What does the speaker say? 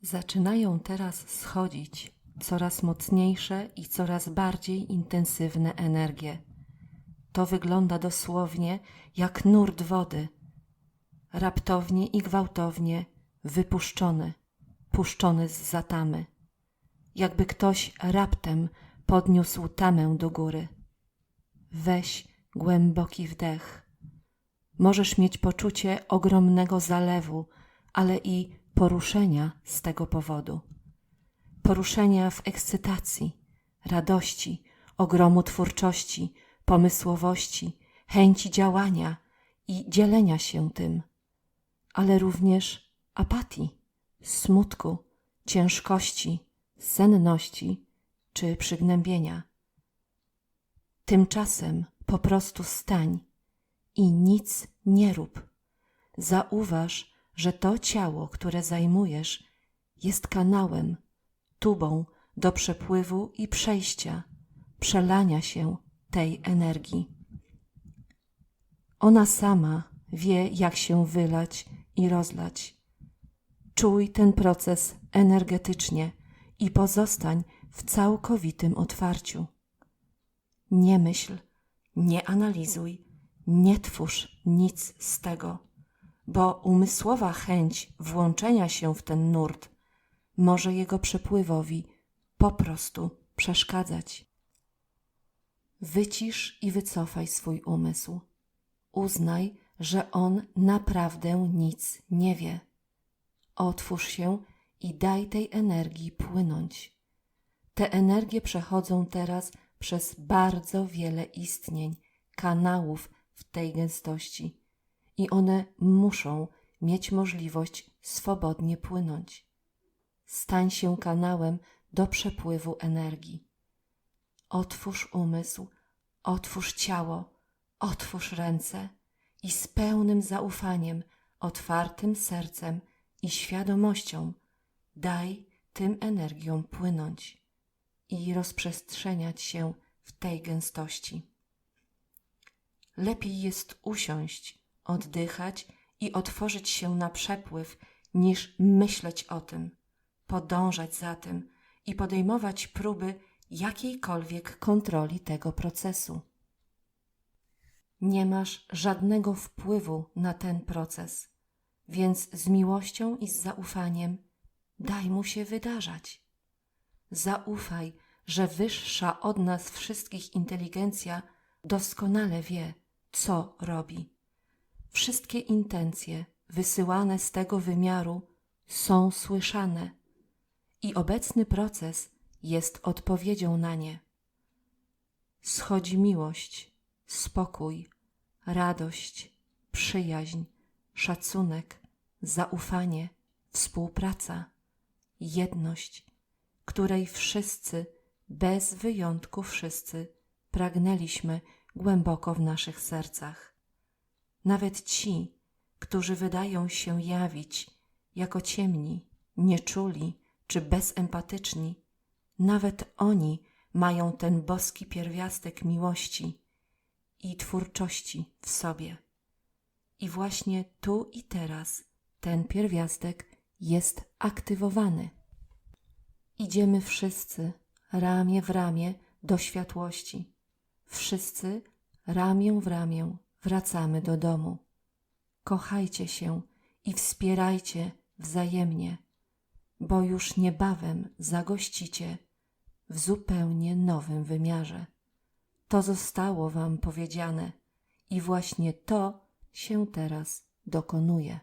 Zaczynają teraz schodzić coraz mocniejsze i coraz bardziej intensywne energie. To wygląda dosłownie jak nurt wody, raptownie i gwałtownie wypuszczony, puszczony z zatamy, jakby ktoś raptem podniósł tamę do góry. Weź głęboki wdech. Możesz mieć poczucie ogromnego zalewu, ale i poruszenia z tego powodu. Poruszenia w ekscytacji, radości, ogromu twórczości, pomysłowości, chęci działania i dzielenia się tym, ale również apatii, smutku, ciężkości, senności czy przygnębienia. Tymczasem po prostu stań i nic nie rób. Zauważ, że to ciało, które zajmujesz, jest kanałem, tubą do przepływu i przejścia, przelania się tej energii. Ona sama wie, jak się wylać i rozlać. Czuj ten proces energetycznie i pozostań w całkowitym otwarciu. Nie myśl, nie analizuj, nie twórz nic z tego, bo umysłowa chęć włączenia się w ten nurt może jego przepływowi po prostu przeszkadzać. Wycisz i wycofaj swój umysł. Uznaj, że on naprawdę nic nie wie. Otwórz się i daj tej energii płynąć. Te energie przechodzą teraz przez bardzo wiele istnień, kanałów w tej gęstości i one muszą mieć możliwość swobodnie płynąć. Stań się kanałem do przepływu energii. Otwórz umysł, otwórz ciało, otwórz ręce i z pełnym zaufaniem, otwartym sercem i świadomością daj tym energiom płynąć i rozprzestrzeniać się w tej gęstości. Lepiej jest usiąść, oddychać i otworzyć się na przepływ, niż myśleć o tym, podążać za tym i podejmować próby jakiejkolwiek kontroli tego procesu. Nie masz żadnego wpływu na ten proces, więc z miłością i z zaufaniem daj mu się wydarzać. Zaufaj, że wyższa od nas wszystkich inteligencja doskonale wie, co robi. Wszystkie intencje wysyłane z tego wymiaru są słyszane i obecny proces jest odpowiedzią na nie. Schodzi miłość, spokój, radość, przyjaźń, szacunek, zaufanie, współpraca, jedność, której wszyscy, bez wyjątku wszyscy, pragnęliśmy głęboko w naszych sercach. Nawet ci, którzy wydają się jawić jako ciemni, nieczuli czy bezempatyczni, nawet oni mają ten boski pierwiastek miłości i twórczości w sobie. I właśnie tu i teraz ten pierwiastek jest aktywowany. Idziemy wszyscy ramię w ramię do światłości. Wszyscy ramię w ramię wracamy do domu. Kochajcie się i wspierajcie wzajemnie, bo już niebawem zagościcie w zupełnie nowym wymiarze. To zostało Wam powiedziane i właśnie to się teraz dokonuje.